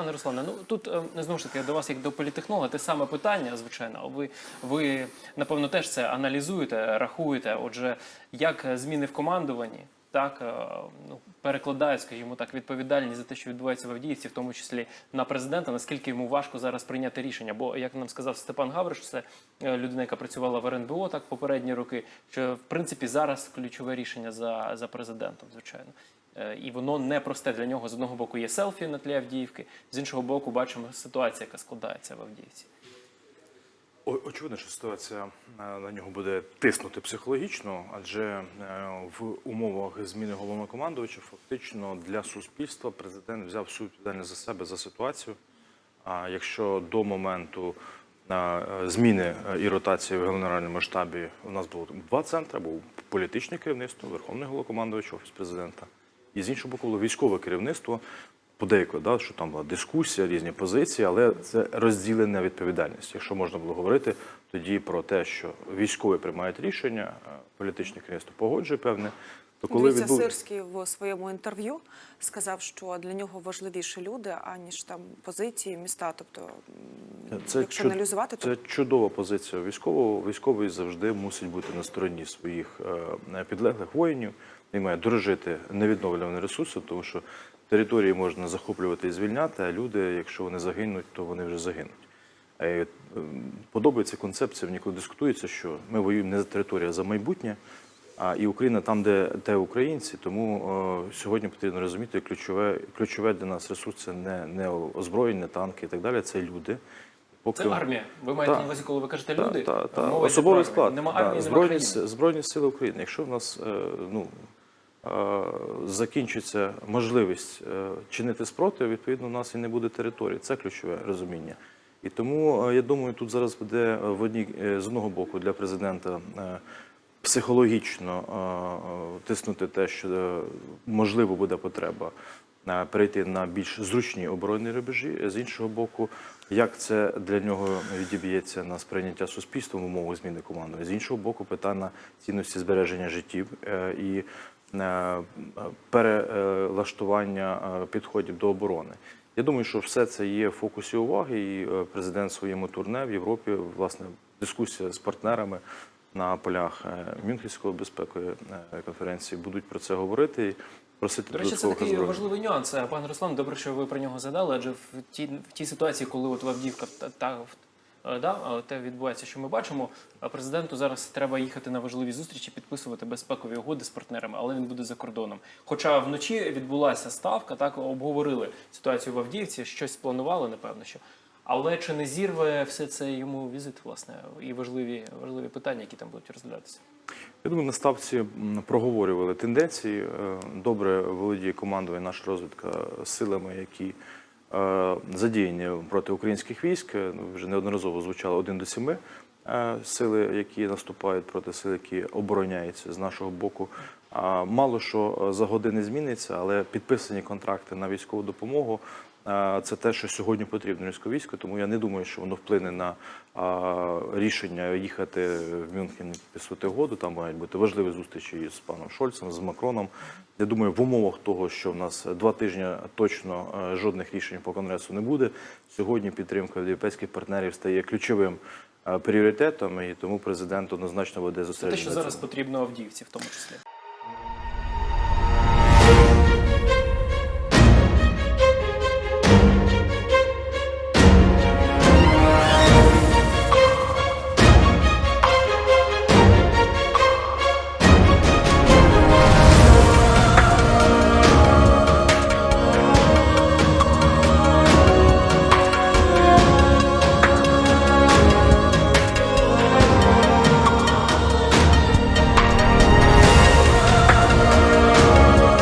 Пане Руслане, ну тут е, знову ж таки до вас, як до політехнолога, те саме питання, звичайно. Ви, ви напевно теж це аналізуєте, рахуєте. Отже, як зміни в командуванні так е, ну, перекладають, скажімо так, відповідальність за те, що відбувається в Авдіївці, в тому числі на президента, наскільки йому важко зараз прийняти рішення? Бо як нам сказав Степан Гавриш, це е, людина, яка працювала в РНБО так попередні роки, що в принципі зараз ключове рішення за, за президентом, звичайно. Е, І воно не просте для нього. З одного боку є селфі на тлі Авдіївки, з іншого боку, бачимо ситуацію, яка складається в Авдіївці. Очевидно, що ситуація е, на нього буде тиснути психологічно, адже е, в умовах зміни головнокомандувача фактично для суспільства президент взяв всю відповідальність за себе за ситуацію. А якщо до моменту е, зміни і ротації в генеральному штабі у нас було два центри: був політичне керівництво, верховний головнокомандувач, офіс президента, і з іншого боку було військове керівництво. Подейкує, да, що там була дискусія, різні позиції, але це розділена відповідальність. Якщо можна було говорити тоді про те, що військові приймають рішення, політичне керівництво погоджує певне, то коли Дивіться, відбув... Сирський в своєму інтерв'ю сказав, що для нього важливіші люди, аніж там позиції, міста. Тобто, м, якщо чуд- аналізувати, то це чудова позиція військового. Військовий завжди мусить бути на стороні своїх е, підлеглих воїнів. Він має дорожити невідновлюваним ресурсом, тому що території можна захоплювати і звільняти, а люди, якщо вони загинуть, то вони вже загинуть. Е, Подобається концепція, в ніколи дискутується, що ми воюємо не за територію, а за майбутнє. А і Україна там, де, де українці, тому е, сьогодні потрібно розуміти, ключове, ключове для нас ресурс це не, не озброєння, танки і так далі, це люди. Поки Це армія. Ви маєте Та. на увазі, коли ви кажете люди, та, та. йде особовий склад. Нема та, армії, нема збройні, збройні сили України. Якщо в нас е, ну, закінчиться можливість е, чинити спротив, відповідно, у нас і не буде території. Це ключове розуміння. І тому е, я думаю, тут зараз буде е, в одній е, з одного боку для президента. е, Психологічно е, е, тиснути те, що е, можливо буде потреба е, перейти на більш зручні оборонні рубежі. З іншого боку, як це для нього відіб'ється на сприйняття суспільством в умовах зміни команди. З іншого боку, питання цінності збереження життів е, і е, перелаштування е, підходів до оборони. Я думаю, що все це є в фокусі уваги, і е, президент в своєму турне в Європі, власне, дискусія з партнерами на полях е, Мюнхенської безпекової е, конференції будуть про це говорити просити До речі, це такий озброєнь. важливий нюанс. Е, Пане Руслан, добре, що ви про нього згадали, адже в тій, в тій ситуації, коли от Авдіївка та, та е, да, е, те відбувається, що ми бачимо, президенту зараз треба їхати на важливі зустрічі, підписувати безпекові угоди з партнерами, але він буде за кордоном. Хоча вночі відбулася ставка, так обговорили ситуацію в Авдіївці, щось планували, напевно, що. Але чи не зірве все це йому візит, власне, і важливі, важливі питання, які там будуть розглядатися? Я думаю, на ставці проговорювали тенденції. Е, Добре володіє командою наша розвідка силами, які задіяні проти українських військ. Е, ну, Вже неодноразово звучало один до семи е, сили, які наступають проти сил, які обороняються з нашого боку. Мало що е, за години зміниться, але підписані контракти на військову допомогу. Це те, що сьогодні потрібно військову війську, тому я не думаю, що воно вплине на рішення їхати в Мюнхен підписувати угоду. Там мають бути важливі зустрічі з паном Шольцем, з Макроном. Я думаю, в умовах того, що в нас два тижні точно е, жодних рішень по конгресу не буде. Сьогодні підтримка європейських партнерів стає ключовим е, пріоритетом, і тому президент однозначно буде Те, що зараз потрібно Авдіївці, в тому числі.